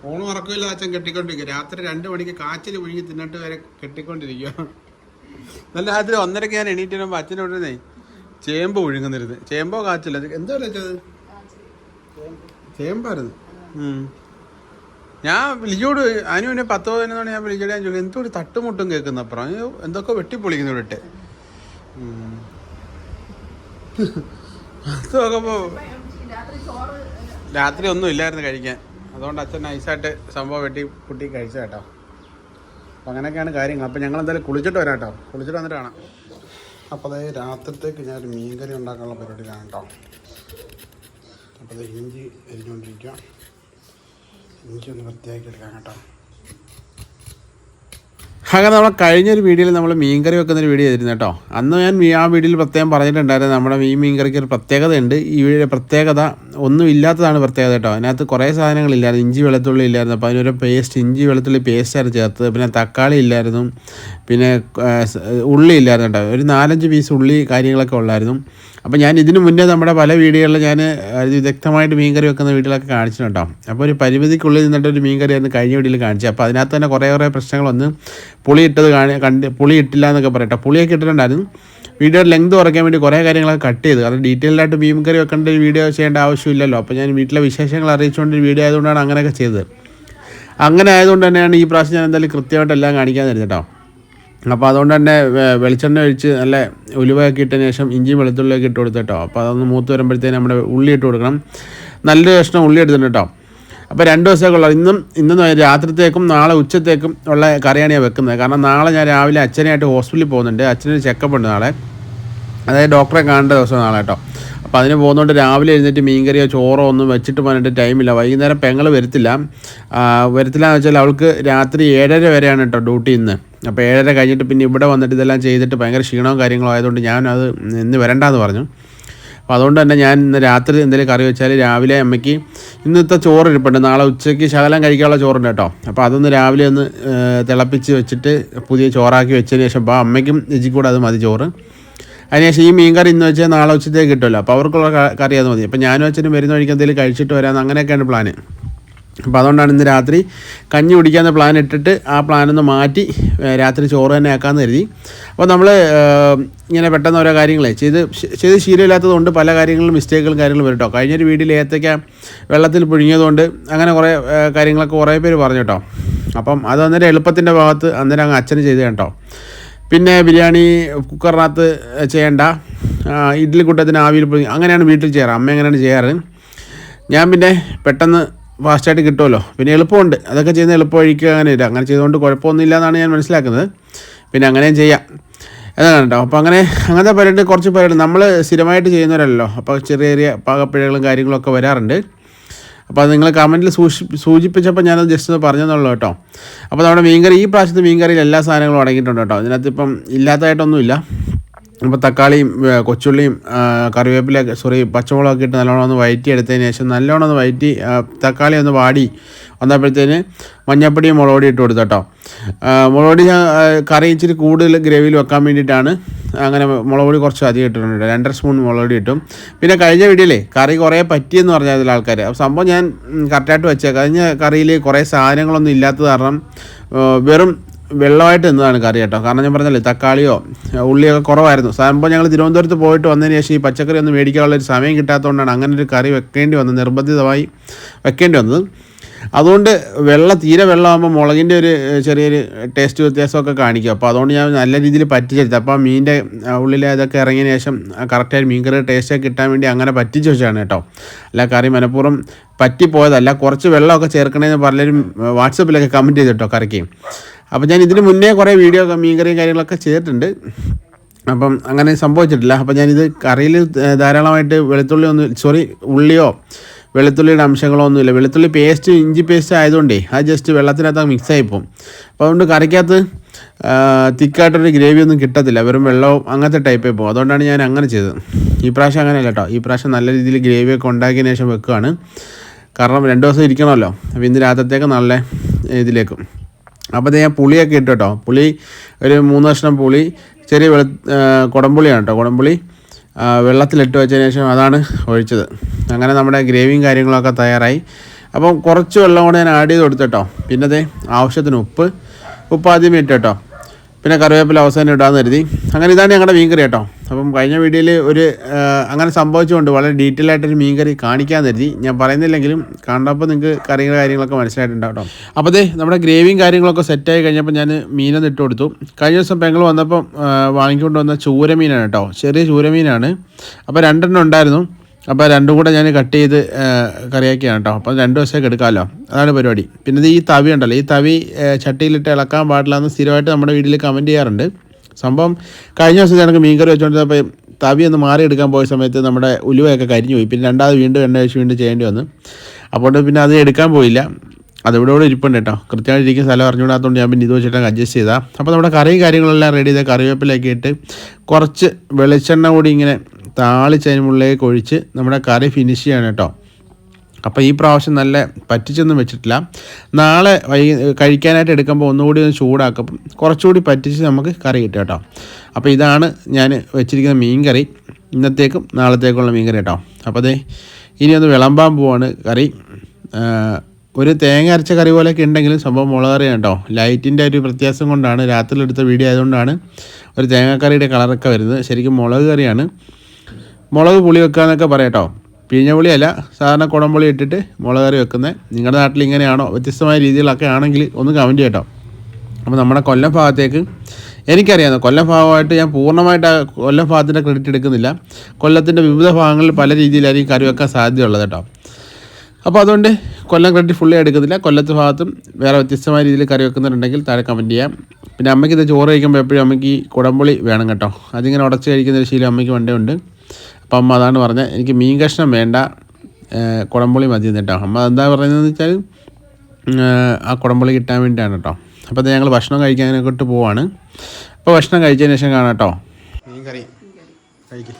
ഓണം ഉറക്കമില്ല അച്ഛൻ കെട്ടിക്കൊണ്ടിരിക്കുക. രാത്രി രണ്ട് മണിക്ക് കാച്ചിൽ വിഴുങ്ങി തിന്നിട്ട് വരെ കെട്ടിക്കൊണ്ടിരിക്കുക. നല്ല രാത്രി ഒന്നരക്ക് ഞാൻ എണീറ്റ് വരുമ്പോൾ അച്ഛന്റെ ഉടനെ ചേമ്പ് ഒഴുങ്ങുന്നിരുന്ന് ചേമ്പോ കാച്ചില്ല എന്തോ വെച്ചത് ചേമ്പായിരുന്നു. ഞാൻ വിളിച്ചോട് അനു പിന്നെ പത്ത് പതിനൊന്നാണ് ഞാൻ വിളിച്ചോട് ഞാൻ ചോദിക്കും എന്തോ ഒരു തട്ടുമുട്ടും കേൾക്കുന്ന അപ്പുറം? എന്തൊക്കെ വെട്ടിപ്പൊളിക്കുന്നു ഇവിടെ പത്ത് നോക്കുമ്പോൾ രാത്രി ഒന്നും ഇല്ലായിരുന്നു കഴിക്കാൻ. അതുകൊണ്ട് അച്ഛൻ നൈസായിട്ട് സംഭവം വെട്ടി കുട്ടി കഴിച്ച കേട്ടോ. അപ്പം അങ്ങനെയൊക്കെയാണ് കാര്യങ്ങൾ. അപ്പോൾ ഞങ്ങൾ എന്തായാലും കുളിച്ചിട്ട് വരാം കേട്ടോ. കുളിച്ചിട്ട് വന്നിട്ട് കാണാം. അപ്പോൾ അതായത് രാത്രിത്തേക്ക് ഞാനൊരു മീൻകറി ഉണ്ടാക്കാനുള്ള പരിപാടിയിലാണ് കേട്ടോ. അപ്പോൾ അത് ഇഞ്ചി എരിഞ്ഞുകൊണ്ടിരിക്കുക ഇഞ്ചി ഒന്ന് വൃത്തിയാക്കി എടുക്കാം കേട്ടോ. അങ്ങനെ നമ്മൾ കഴിഞ്ഞൊരു വീഡിയോയിൽ നമ്മൾ മീൻകറി വെക്കുന്ന ഒരു വീഡിയോ ചെയ്തിരുന്നു കേട്ടോ. അന്ന് ഞാൻ ആ വീഡിയോയിൽ പ്രത്യേകം പറഞ്ഞിട്ടുണ്ടായിരുന്നു നമ്മുടെ ഈ മീൻകറിക്ക് ഒരു പ്രത്യേകതയുണ്ട്. ഈ വീഡിയോ പ്രത്യേകത ഒന്നും ഇല്ലാത്തതാണ് പ്രത്യേകത കേട്ടോ. അതിനകത്ത് കുറേ സാധനങ്ങളില്ലായിരുന്നു ഇഞ്ചി വെളുത്തുള്ളി ഇല്ലായിരുന്നു. അപ്പോൾ അതിനൊരു പേസ്റ്റ് ഇഞ്ചി വെളുത്തുള്ളി പേസ്റ്റായിരുന്നു ചേർത്തത്. പിന്നെ തക്കാളി ഇല്ലായിരുന്നു. പിന്നെ ഉള്ളി ഇല്ലായിരുന്നു കേട്ടോ. ഒരു നാലഞ്ച് പീസ് ഉള്ളി കാര്യങ്ങളൊക്കെ ഉള്ളായിരുന്നു. അപ്പോൾ ഞാൻ ഇതിനു മുന്നേ നമ്മുടെ പല വീഡിയോകളിൽ ഞാൻ വിദഗ്ധമായിട്ട് മീൻകറി വെക്കുന്ന വീഡിയോകളൊക്കെ കാണിച്ചിട്ടുണ്ടോ? അപ്പോൾ ഒരു പരിമിതിക്കുള്ളിൽ നിന്നിട്ട് ഒരു മീൻകറി ആയിരുന്നു കഴിഞ്ഞ വീഡിയോയിൽ കാണിച്ചത് അപ്പോൾ അതിനകത്ത് തന്നെ കുറേ കുറേ പ്രശ്നങ്ങൾ വന്ന് പുളി ഇട്ടത് കാണി കണ്ട് പുളി ഇട്ടില്ല എന്നൊക്കെ പറയട്ടെ. പുളിയൊക്കെ ഇട്ടിട്ടുണ്ടായിരുന്നു. വീഡിയോ ലെങ്ത് കുറയ്ക്കാൻ വേണ്ടി കുറേ കാര്യങ്ങളൊക്കെ കട്ട് ചെയ്തു. കാരണം ഡീറ്റെയിൽഡായിട്ട് മീൻ കറി വെക്കേണ്ട ഒരു വീഡിയോ ചെയ്യേണ്ട ആവശ്യമില്ലല്ലോ. അപ്പോൾ ഞാൻ വീട്ടിലെ വിശേഷങ്ങൾ അറിയിച്ചുകൊണ്ട് ഒരു വീഡിയോ ആയതുകൊണ്ടാണ് അങ്ങനെയൊക്കെ ചെയ്തത്. അങ്ങനെ ആയതുകൊണ്ട് തന്നെയാണ് ഈ പ്രാവശ്യം ഞാൻ എന്തായാലും കൃത്യമായിട്ട് എല്ലാം കാണിക്കാൻ തരുന്നത് കേട്ടോ. അപ്പോൾ അതുകൊണ്ട് തന്നെ വെളിച്ചെണ്ണ ഒഴിച്ച് നല്ല ഉലുവയൊക്കെ ഇട്ടതിന് ശേഷം ഇഞ്ചി വെളുത്തുള്ളിയൊക്കെ ഇട്ട് കൊടുത്തിട്ടോ അപ്പോൾ അതൊന്ന് മൂത്ത് വരുമ്പോഴത്തേന് നമ്മുടെ ഉള്ളി ഇട്ട് കൊടുക്കണം. നല്ലൊരു കഷ്ണം ഉള്ളി എടുത്തിട്ടുണ്ട് കേട്ടോ. അപ്പോൾ രണ്ട് ദിവസമൊക്കെ ഇന്നും ഇന്നും രാത്രിത്തേക്കും നാളെ ഉച്ചത്തേക്കും ഉള്ള കറിയാണ് ഞാൻ വെക്കുന്നത്. കാരണം നാളെ ഞാൻ രാവിലെ അച്ഛനായിട്ട് ഹോസ്പിറ്റലിൽ പോകുന്നുണ്ട്. അച്ഛനൊരു ചെക്കപ്പ് ഉണ്ട് നാളെ. അതായത് ഡോക്ടറെ കാണേണ്ട ദിവസം നാളെ കേട്ടോ. അപ്പോൾ അതിന് പോകുന്നതുകൊണ്ട് രാവിലെ എഴുന്നേറ്റ് മീൻകറിയോ ചോറോ ഒന്നും വെച്ചിട്ട് പോകാനായിട്ട് ടൈമില്ല വൈകുന്നേരം പെങ്ങൾ വരത്തില്ല. വരത്തില്ല എന്ന് വെച്ചാൽ അവൾക്ക് രാത്രി ഏഴര വരെയാണ് കേട്ടോ ഡ്യൂട്ടി ഇന്ന്. അപ്പോൾ ഏഴര കഴിഞ്ഞിട്ട് പിന്നെ ഇവിടെ വന്നിട്ട് ഇതെല്ലാം ചെയ്തിട്ട് ഭയങ്കര ക്ഷീണവും കാര്യങ്ങളും ആയതുകൊണ്ട് ഞാൻ അത് ഇന്ന് വരണ്ടെന്ന് പറഞ്ഞു. അപ്പോൾ അതുകൊണ്ട് തന്നെ ഞാൻ ഇന്ന് രാത്രി എന്തെങ്കിലും കറി വെച്ചാൽ രാവിലെ അമ്മയ്ക്ക് ഇന്നത്തെ ചോറ് ഇരിപ്പുണ്ട് നാളെ ഉച്ചയ്ക്ക് ശകലം കഴിക്കാനുള്ള ചോറുണ്ട് കേട്ടോ. അപ്പോൾ അതൊന്ന് രാവിലെ ഒന്ന് തിളപ്പിച്ച് വെച്ചിട്ട് പുതിയ ചോറാക്കി വെച്ചതിന് ശേഷം അപ്പോൾ അമ്മയ്ക്കും രുചിക്കും അത് മതി ചോറ്. അതിനുശേഷം ഈ മീൻ കറി ഇന്ന് വെച്ചാൽ നാളെ ഉച്ചത്തേക്ക് കിട്ടുമല്ലോ. അപ്പോൾ അവർക്കുള്ള കറി അത് മതി. അപ്പോൾ ഞാനും അച്ഛനും വരുന്ന വഴിക്ക് എന്തെങ്കിലും കഴിച്ചിട്ട് വരാമെന്ന് അങ്ങനെയൊക്കെയാണ് പ്ലാന്. അപ്പോൾ അതുകൊണ്ടാണ് ഇന്ന് രാത്രി കഞ്ഞി കുടിക്കാമെന്ന പ്ലാൻ ഇട്ടിട്ട് ആ പ്ലാനൊന്ന് മാറ്റി രാത്രി ചോറ് തന്നെ ആക്കാമെന്ന് കരുതി. അപ്പോൾ നമ്മൾ ഇങ്ങനെ പെട്ടെന്ന് ഓരോ കാര്യങ്ങളെ ചെയ്ത് ചെയ്ത് ശീലമില്ലാത്തതുകൊണ്ട് പല കാര്യങ്ങളിലും മിസ്റ്റേക്കുകളും കാര്യങ്ങളും വരും കേട്ടോ. കഴിഞ്ഞൊരു വീട്ടിൽ ഏത്തയ്ക്ക വെള്ളത്തിൽ പുഴുങ്ങിയതുകൊണ്ട് അങ്ങനെ കുറേ കാര്യങ്ങളൊക്കെ കുറേ പേര് പറഞ്ഞു കേട്ടോ. അപ്പം അത് അന്നേരം എളുപ്പത്തിന്റെ ഭാഗത്ത് അന്നേരം അങ്ങ് അച്ഛന് ചെയ്ത് കേട്ടോ. പിന്നെ ബിരിയാണി കുക്കറിനകത്ത് ചെയ്യേണ്ട. ഇഡ്ഡലി കൂട്ടത്തിന് ആവിയിൽ അങ്ങനെയാണ് വീട്ടിൽ ചെയ്യാറ്. അമ്മ അങ്ങനെയാണ് ചെയ്യാറ്. ഞാൻ പിന്നെ പെട്ടെന്ന് ഫാസ്റ്റായിട്ട് കിട്ടുമല്ലോ പിന്നെ എളുപ്പമുണ്ട്. അതൊക്കെ ചെയ്യുന്ന എളുപ്പ വഴിക്ക് അങ്ങനെ ഇല്ല. അങ്ങനെ ചെയ്തുകൊണ്ട് കുഴപ്പമൊന്നുമില്ല എന്നാണ് ഞാൻ മനസ്സിലാക്കുന്നത്. പിന്നെ അങ്ങനെയും ചെയ്യാം. അതാണ് കേട്ടോ. അപ്പോൾ അങ്ങനെ അങ്ങനത്തെ പരിപാടി കുറച്ച് പരിപാടി. നമ്മൾ സ്ഥിരമായിട്ട് ചെയ്യുന്നവരല്ലോ അപ്പോൾ ചെറിയ ചെറിയ പാകപ്പിഴകളും കാര്യങ്ങളൊക്കെ വരാറുണ്ട്. അപ്പോൾ അത് നിങ്ങൾ കമന്റിൽ സൂക്ഷി സൂചിപ്പിച്ചപ്പോൾ ഞാനത് ജസ്റ്റ് ഒന്ന് പറഞ്ഞെന്നുള്ളൂ കേട്ടോ. അപ്പോൾ നമ്മുടെ മീൻകറി ഈ പ്രാവശ്യത്തെ മീൻകറിയിൽ എല്ലാ സാധനങ്ങളും അടങ്ങിയിട്ടുണ്ട് കേട്ടോ. ഇതിനകത്ത് ഇപ്പം ഇല്ലാത്തതായിട്ടൊന്നുമില്ല. ഇപ്പോൾ തക്കാളിയും കൊച്ചുള്ളിയും കറിവേപ്പില സോറി പച്ചമുളകൊക്കെ ഇട്ട് നല്ലോണം ഒന്ന് വയറ്റി എടുത്തതിന് ശേഷം നല്ലോണം ഒന്ന് വയറ്റി തക്കാളി ഒന്ന് വാടി വന്നപ്പോഴത്തേന് മഞ്ഞപ്പൊടിയും മുളക് പൊടി ഇട്ട് കൊടുത്തു കേട്ടോ. ഞാൻ കറി ഇച്ചിരി കൂടുതൽ ഗ്രേവിയിൽ വെക്കാൻ വേണ്ടിയിട്ടാണ്. അങ്ങനെ മുളക് പൊടി കുറച്ച് അധികം ഇട്ടിട്ടുണ്ട് രണ്ടര സ്പൂൺ മുളക് പൊടി ഇട്ടും. പിന്നെ കഴിഞ്ഞ വീഡിയോയിലേ കറി കുറേ പറ്റിയെന്ന് പറഞ്ഞാൽ ആൾക്കാർ അപ്പോൾ സംഭവം ഞാൻ കറക്റ്റായിട്ട് വെച്ചേക്കാം. കഴിഞ്ഞ കറിയിൽ കുറേ സാധനങ്ങളൊന്നും ഇല്ലാത്തത് കാരണം വെറും വെള്ളമായിട്ട് നിന്നതാണ് കറി കേട്ടോ. കാരണം ഞാൻ പറഞ്ഞല്ലേ തക്കാളിയോ ഉള്ളിയൊക്കെ കുറവായിരുന്നു. സംഭവം ഞങ്ങൾ തിരുവനന്തപുരത്ത് പോയിട്ട് വന്നതിന് ശേഷം ഈ പച്ചക്കറി ഒന്നും മേടിക്കാനുള്ള ഒരു സമയം കിട്ടാത്തതുകൊണ്ടാണ് അങ്ങനെ ഒരു കറി വെക്കേണ്ടി വന്നത് നിർബന്ധിതമായി വെക്കേണ്ടി വന്നത്. അതുകൊണ്ട് വെള്ള തീരെ വെള്ളമാകുമ്പോൾ മുളകിന്റെ ഒരു ചെറിയൊരു ടേസ്റ്റ് വ്യത്യാസമൊക്കെ കാണിക്കും. അപ്പോൾ അതുകൊണ്ട് ഞാൻ നല്ല രീതിയിൽ പറ്റിച്ചെടുത്തു. അപ്പോൾ മീനിന്റെ ഉള്ളിലെ ഇതൊക്കെ ഇറങ്ങിയതിന് ശേഷം കറക്റ്റായിട്ട് മീൻ കറി ടേസ്റ്റൊക്കെ കിട്ടാൻ വേണ്ടി അങ്ങനെ പറ്റിച്ച് വെച്ചാണ് കേട്ടോ. അല്ല കറി മനഃപൂർവം പറ്റിപ്പോയതല്ല. കുറച്ച് വെള്ളമൊക്കെ ചേർക്കണമെന്ന് പലരും വാട്സപ്പിലൊക്കെ കമന്റ് ചെയ്തിട്ടോ കറിക്ക്. അപ്പോൾ ഞാൻ ഇതിന് മുന്നേ കുറേ വീഡിയോ മീൻകറിയും കാര്യങ്ങളൊക്കെ ചെയ്തിട്ടുണ്ട്. അപ്പം അങ്ങനെ സംഭവിച്ചിട്ടില്ല. അപ്പം ഞാനിത് കറിയിൽ ധാരാളമായിട്ട് വെളുത്തുള്ളി ഒന്നും സോറി ഉള്ളിയോ വെളുത്തുള്ളിയുടെ അംശങ്ങളോ ഒന്നുമില്ല. വെളുത്തുള്ളി പേസ്റ്റ് ഇഞ്ചി പേസ്റ്റ് ആയതുകൊണ്ടേ അത് ജസ്റ്റ് വെള്ളത്തിനകത്ത് മിക്സ് പോകും അപ്പോൾ അതുകൊണ്ട് കറിക്കകത്ത് തിക്കായിട്ടൊരു ഗ്രേവി ഒന്നും കിട്ടത്തില്ല. വെറും വെള്ളവും അങ്ങനത്തെ ടൈപ്പേ പോകും അതുകൊണ്ടാണ് ഞാൻ അങ്ങനെ ചെയ്തത്. ഈ പ്രാവശ്യം അങ്ങനെ കേട്ടോ. ഈ പ്രാവശ്യം നല്ല രീതിയിൽ ഗ്രേവിയൊക്കെ ഉണ്ടാക്കിയതിന് ശേഷം വെക്കുകയാണ് കാരണം രണ്ട് ദിവസം ഇരിക്കണമല്ലോ. അപ്പോൾ ഇന്ന് രാത്രത്തേക്ക് നല്ല ഇതിലേക്കും. അപ്പോൾ ഞാൻ പുളിയൊക്കെ ഇട്ടു കേട്ടോ പുളി ഒരു മൂന്ന് കഷ്ണം പുളി ചെറിയ വെളു ആ, കുടംപുളിയാണ് കേട്ടോ കുടംപുളി. വെള്ളത്തിലിട്ട് വെച്ചതിന് ശേഷം അതാണ് ഒഴിച്ചത്. അങ്ങനെ നമ്മുടെ ഗ്രേവിയും കാര്യങ്ങളൊക്കെ തയ്യാറായി. അപ്പം കുറച്ച് വെള്ളം കൂടെ ഞാൻ ആഡ് ചെയ്ത് കൊടുത്തു കേട്ടോ പിന്നെ ആവശ്യത്തിന് ഉപ്പ്. ഉപ്പ് ആദ്യം ഇട്ട് കേട്ടോ പിന്നെ കറിവേപ്പില അവസാനം ഇടാമെന്ന് കരുതി. അങ്ങനെ ഇതാണ് ഞങ്ങളുടെ മീൻകറി കേട്ടോ. അപ്പം കഴിഞ്ഞ വീഡിയോയിൽ ഒരു അങ്ങനെ സംഭവിച്ചുകൊണ്ട് വളരെ ഡീറ്റെയിൽ ആയിട്ടൊരു മീൻകറി കാണിക്കാൻ കരുതി ഞാൻ പറയുന്നില്ലെങ്കിലും കണ്ടപ്പോൾ നിങ്ങൾക്ക് കറിയുടെ കാര്യങ്ങളൊക്കെ മനസ്സിലായിട്ടുണ്ടാവും കേട്ടോ അപ്പോൾ അതെ നമ്മുടെ ഗ്രേവിയും കാര്യങ്ങളൊക്കെ സെറ്റായി കഴിഞ്ഞപ്പോൾ ഞാൻ മീനൊന്ന് ഇട്ട് കൊടുത്തു. കഴിഞ്ഞ ദിവസം പെങ്ങൾ വന്നപ്പോൾ വാങ്ങിക്കൊണ്ട് വന്ന ചൂരമീനാണ് കേട്ടോ ചെറിയ ചൂരമീനാണ്. അപ്പോൾ രണ്ടെണ്ണം ഉണ്ടായിരുന്നു. അപ്പോൾ രണ്ടും കൂടെ ഞാൻ കട്ട് ചെയ്ത് കറിയാക്കിയാണ് കേട്ടോ അപ്പോൾ രണ്ട് ദിവസമൊക്കെ എടുക്കാമല്ലോ. അതാണ് പരിപാടി. പിന്നെ ഈ തവി ഉണ്ടല്ലോ. ഈ തവി ചട്ടിയിലിട്ട് ഇളക്കാൻ പാടില്ല എന്ന് സ്ഥിരമായിട്ട് നമ്മുടെ വീട്ടിൽ കമന്റ് ചെയ്യാറുണ്ട്. സംഭവം കഴിഞ്ഞ ദിവസം ഞങ്ങൾക്ക് മീൻകറി വെച്ചുകൊണ്ടിരുന്നപ്പോൾ തവി ഒന്ന് മാറി എടുക്കാൻ പോയ സമയത്ത് നമ്മുടെ ഉലുവയൊക്കെ കരിഞ്ഞു പോയി. പിന്നെ രണ്ടാമത് വീണ്ടും എണ്ണ വെച്ച് വീണ്ടും ചെയ്യേണ്ടി വന്നു. അപ്പോൾ പിന്നെ അത് എടുക്കാൻ പോയില്ല. അതിവിടെ ഇവിടെ ഇരിപ്പുണ്ട് കേട്ടോ. കൃത്യമായിട്ട് ഇരിക്കുന്ന സ്ഥലം അറിഞ്ഞുകൂടാത്തതുകൊണ്ട് ഞാൻ പിന്നെ ഇത് വെച്ചിട്ട് അഡ്ജസ്റ്റ് ചെയ്താൽ അപ്പോൾ നമ്മുടെ കറിയും കാര്യങ്ങളെല്ലാം റെഡി ചെയ്ത് കറിവേപ്പിലൊക്കെ ഇട്ട് കുറച്ച് വെളിച്ചെണ്ണ കൂടി ഇങ്ങനെ താളിച്ചതിന് മുകളിലേക്ക് ഒഴിച്ച് നമ്മുടെ കറി ഫിനിഷ് ചെയ്യണം കേട്ടോ. അപ്പോൾ ഈ പ്രാവശ്യം നല്ല പറ്റിച്ചൊന്നും വെച്ചിട്ടില്ല. നാളെ വൈ കഴിക്കാനായിട്ട് എടുക്കുമ്പോൾ ഒന്നുകൂടി ഒന്ന് ചൂടാക്കും. കുറച്ചുകൂടി പറ്റിച്ച് നമുക്ക് കറി കിട്ടും കേട്ടോ. അപ്പോൾ ഇതാണ് ഞാൻ വെച്ചിരിക്കുന്ന മീൻ കറി ഇന്നത്തേക്കും നാളത്തേക്കുള്ള മീൻ കറി കേട്ടോ. അപ്പോൾ അതെ ഇനി ഒന്ന് വിളമ്പാൻ പോവാണ് കറി. ഒരു തേങ്ങ അരച്ച കറി പോലെയൊക്കെ ഉണ്ടെങ്കിലും സംഭവം മുളക് കറി കേട്ടോ. ലൈറ്റിന്റെ ഒരു വ്യത്യാസം കൊണ്ടാണ് രാത്രി എടുത്ത വീഡിയോ ആയതുകൊണ്ടാണ് ഒരു തേങ്ങാക്കറിയുടെ കളറൊക്കെ വരുന്നത്. ശരിക്കും മുളക് കറിയാണ്. മുളക് പുളി വെക്കുക എന്നൊക്കെ പറയാം പറയാട്ടോ പിഴിഞ്ഞപുളിയല്ല സാധാരണ കുടംപുളി ഇട്ടിട്ട് മുളക് കറി വെക്കുന്നത് നിങ്ങളുടെ നാട്ടിൽ ഇങ്ങനെയാണോ? വ്യത്യസ്തമായ രീതികളൊക്കെ ആണെങ്കിൽ ഒന്ന് കമന്റ് ചെയ്യട്ടോ. അപ്പോൾ നമ്മുടെ കൊല്ലം ഭാഗത്തേക്ക് എനിക്കറിയാം കൊല്ലം ഭാഗമായിട്ട് ഞാൻ പൂർണമായിട്ട് കൊല്ലം ഭാഗത്തിന്റെ ക്രെഡിറ്റ് എടുക്കുന്നില്ല. കൊല്ലത്തിന്റെ വിവിധ ഭാഗങ്ങളിൽ പല രീതിയിലായിരിക്കും കറി വെക്കാൻ സാധ്യതയുള്ളത് കേട്ടോ. അപ്പോൾ അതുകൊണ്ട് കൊല്ലം ക്രെഡിറ്റ് ഫുള്ളി എടുക്കുന്നില്ല. കൊല്ലത്ത് ഭാഗത്തും വേറെ വ്യത്യസ്തമായ രീതിയിൽ കറി വെക്കുന്നുണ്ടെങ്കിൽ താഴെ കമന്റ് ചെയ്യാം. പിന്നെ അമ്മയ്ക്ക് ഇത് ചോറ് കഴിക്കുമ്പോൾ എപ്പോഴും അമ്മയ്ക്ക് കുടംപുളി വേണം കേട്ടോ. അതിങ്ങനെ ഉടച്ച് കഴിക്കുന്ന ഒരു ശീലം അമ്മയ്ക്ക് വണ്ടേ ഉണ്ട്. അപ്പം അമ്മ അതാണ് പറഞ്ഞത് എനിക്ക് മീൻ കഷ്ണം വേണ്ട കുടംപുളി മതി കേട്ടോ അമ്മ എന്താ പറയുന്നതെന്ന് വെച്ചാൽ ആ കുടംപുളി കിട്ടാൻ വേണ്ടിയാണ് കേട്ടോ. അപ്പോൾ ഞങ്ങൾ ഭക്ഷണം കഴിക്കാനൊക്കെ പോവാണ്. അപ്പോൾ ഭക്ഷണം കഴിച്ചതിന് ശേഷം കാണാം കേട്ടോ. മീൻ കറി. കഴിക്കും.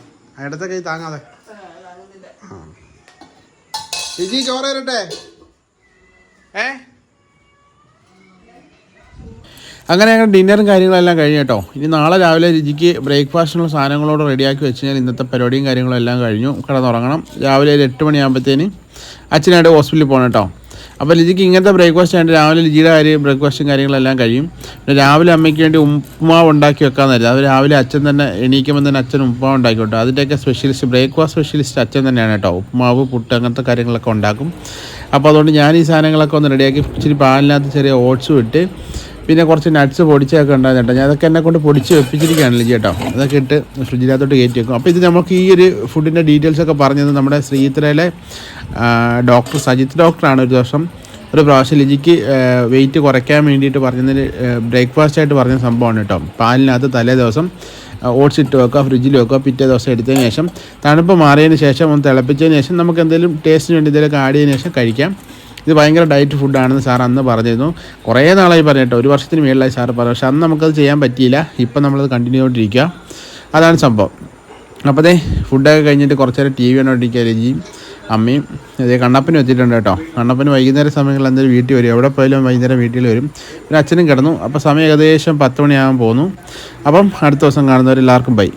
അടുത്ത കൈ താങ്ങാതെ. ചേച്ചി ചോറ് തരട്ടെ? ഏ? അങ്ങനെ ഞങ്ങൾ ഡിന്നറും കാര്യങ്ങളെല്ലാം കഴിഞ്ഞു കേട്ടോ. ഇനി നാളെ രാവിലെ രുചിക്ക് ബ്രേക്ക്ഫാസ്റ്റിനുള്ള സാധനങ്ങളോട് റെഡിയാക്കി വെച്ച് കഴിഞ്ഞാൽ ഇന്നത്തെ പരിപാടിയും കാര്യങ്ങളും എല്ലാം കഴിഞ്ഞു. കിടന്നുറങ്ങണം. രാവിലെ ഒരു എട്ട് മണിയാകുമ്പോഴത്തേന് അച്ഛനായിട്ട് ഹോസ്പിറ്റലിൽ പോകണം കേട്ടോ. അപ്പോൾ ലിജിക്ക് ഇങ്ങനത്തെ ബ്രേക്ക്ഫാസ്റ്റ് ആയിട്ട് രാവിലെ ലിജിയുടെ കാര്യം ബ്രേക്ക്ഫാസ്റ്റും കാര്യങ്ങളെല്ലാം കഴിയും. പിന്നെ രാവിലെ അമ്മയ്ക്ക് വേണ്ടി ഉപ്പുമാവ് ഉണ്ടാക്കി വെക്കാമെന്നായിരുന്നു അത് രാവിലെ അച്ഛൻ തന്നെ എണീക്കുമ്പോൾ തന്നെ അച്ഛൻ ഉപ്പുമാവ് ഉണ്ടാക്കി കേട്ടോ അതിന്റെയൊക്കെ സ്പെഷ്യലിസ്റ്റ് ബ്രേക്ക്ഫാസ്റ്റ് സ്പെഷ്യലിസ്റ്റ് അച്ഛൻ തന്നെയാണ് കേട്ടോ. ഉപ്പുമാവ് പുട്ട് അങ്ങനത്തെ കാര്യങ്ങളൊക്കെ ഉണ്ടാക്കും. അപ്പോൾ അതുകൊണ്ട് ഞാൻ ഈ സാധനങ്ങളൊക്കെ ഒന്ന് റെഡിയാക്കി ഇച്ചിരി പാലിനകത്ത് ചെറിയ ഓട്സും ഇട്ട് പിന്നെ കുറച്ച് നട്ട്സ് പൊടിച്ചൊക്കെ ഉണ്ടായിരുന്നു കേട്ടോ. ഞാൻ അതൊക്കെ എന്നെ കൊണ്ട് പൊടിച്ച് വെപ്പിച്ചിരിക്കുകയാണ് ചേട്ടോ. അതൊക്കെ ഇട്ട് ഫ്രിഡ്ജിനകത്തോട്ട് കയറ്റി വെക്കും അപ്പോൾ ഇത് നമുക്ക് ഈ ഒരു ഫുഡിന്റെ ഡീറ്റെയിൽസ് ഒക്കെ പറഞ്ഞത് നമ്മുടെ ശ്രീത്രയിലെ ഡോക്ടർ സജിത്ത് ഡോക്ടറാണ് ഒരു ദിവസം. ഒരു പ്രാവശ്യം ലിജിക്ക് വെയിറ്റ് കുറയ്ക്കാൻ വേണ്ടിയിട്ട് പറഞ്ഞതിന് ബ്രേക്ക്ഫാസ്റ്റ് ആയിട്ട് പറഞ്ഞ സംഭവമാണ് കേട്ടോ. പാലിനകത്ത് തലേ ദിവസം ഓട്സ് ഇട്ട് വെക്കുക ഫ്രിഡ്ജിൽ വെക്കുക പിറ്റേ ദിവസം എടുത്തതിന് ശേഷം തണുപ്പ് മാറിയതിന് ശേഷം ഒന്ന് തിളപ്പിച്ചതിന് ശേഷം നമുക്ക് എന്തെങ്കിലും ടേസ്റ്റിന് വേണ്ടി എന്തെങ്കിലുമൊക്കെ ആഡ് ചെയ്തതിന് ശേഷം കഴിക്കാം. ഇത് ഭയങ്കര ഡയറ്റ് ഫുഡാണെന്ന് സാർ അന്ന് പറഞ്ഞിരുന്നു. കുറേ നാളായി പറഞ്ഞിട്ടോ ഒരു വർഷത്തിന് മേളിലായി സാർ പറഞ്ഞു. പക്ഷേ അന്ന് നമുക്കത് ചെയ്യാൻ പറ്റിയില്ല. ഇപ്പം നമ്മളത് കണ്ടിന്യൂ ചെയ്തുകൊണ്ടിരിക്കുക അതാണ് സംഭവം. അപ്പോൾ ഫുഡൊക്കെ കഴിഞ്ഞിട്ട് കുറച്ച് നേരം ടി വി കണ്ടോണ്ടിരിക്കുക രജിയും അമ്മയും അതേ കണ്ണപ്പനും എത്തിയിട്ടുണ്ട് കേട്ടോ. കണ്ണപ്പന് വൈകുന്നേരം സമയങ്ങളിൽ എന്തായാലും വീട്ടിൽ വരും? എവിടെ പോയാലും വൈകുന്നേരം വീട്ടിൽ വരും. പിന്നെ അച്ഛനും കിടന്നു. അപ്പോൾ സമയം ഏകദേശം പത്ത് മണിയാകാൻ പോകുന്നു അപ്പം അടുത്ത ദിവസം കാണുന്നവരെല്ലാവർക്കും ബൈ.